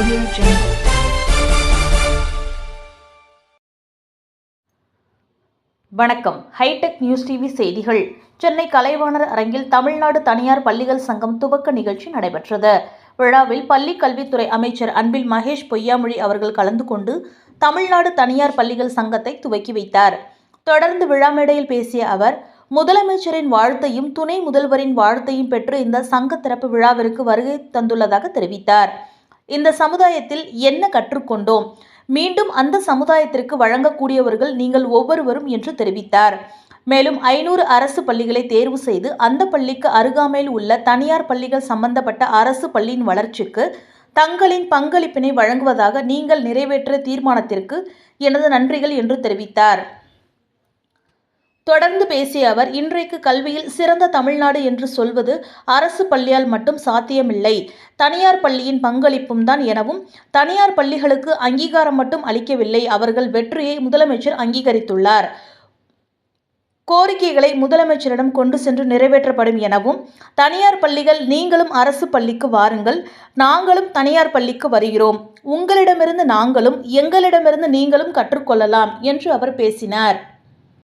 Audio Jungle. வணக்கம் hitech news TV செய்திகள். சென்னை கலைவாணர் அரங்கில் தமிழ்நாடு தனியார் பள்ளிகள் சங்கம் துவக்க நிகழ்ச்சி நடைபெற்றது. விழாவில் பள்ளி கல்வித்துறை அமைச்சர் அன்பில் மகேஷ் பொய்யாமொழி அவர்கள் கலந்து கொண்டு தமிழ்நாடு தனியார் பள்ளிகள் சங்கத்தை துவக்கி வைத்தார். தொடர்ந்து விழா மேடையில் பேசிய அவர் முதலமைச்சரின் வாழ்த்தையும் துணை முதல்வரின் வாழ்த்தையும் பெற்று இந்த சங்க திறப்பு விழாவிற்கு வருகை தந்துள்ளதாக தெரிவித்தார். இந்த சமுதாயத்தில் என்ன கற்றுக்கொண்டோம்? மீண்டும் அந்த சமுதாயத்திற்கு வழங்கக்கூடியவர்கள் நீங்கள் ஒவ்வொருவரும் என்று தெரிவித்தார். மேலும் ஐநூறு அரசு பள்ளிகளை தேர்வு செய்து அந்த பள்ளிக்கு அருகாமையில் உள்ள தனியார் பள்ளிகள் சம்பந்தப்பட்ட அரசு பள்ளியின் வளர்ச்சிக்கு தங்களின் பங்களிப்பினை வழங்குவதாக நீங்கள் நிறைவேற்ற தீர்மானத்திற்கு எனது நன்றிகள் என்று தெரிவித்தார். தொடர்ந்து பேசிய அவர் இன்றைக்கு கல்வியில் சிறந்த தமிழ்நாடு என்று சொல்வது அரசு பள்ளியால் மட்டும் சாத்தியமில்லை. தனியார் பள்ளியின் பங்களிப்பும் தான் எனவும் தனியார் பள்ளிகளுக்கு அங்கீகாரம் மட்டும் அளிக்கவில்லை. அவர்கள் வெற்றியை முதலமைச்சர் அங்கீகரித்துள்ளார். கோரிக்கைகளை முதலமைச்சரிடம் கொண்டு சென்று நிறைவேற்றப்படும் எனவும் தனியார் பள்ளிகள் நீங்களும் அரசு பள்ளிக்கு வாருங்கள். நாங்களும் தனியார் பள்ளிக்கு வருகிறோம். உங்களிடமிருந்து நாங்களும் எங்களிடமிருந்து நீங்களும் கற்றுக்கொள்ளலாம் என்று அவர் பேசினார்.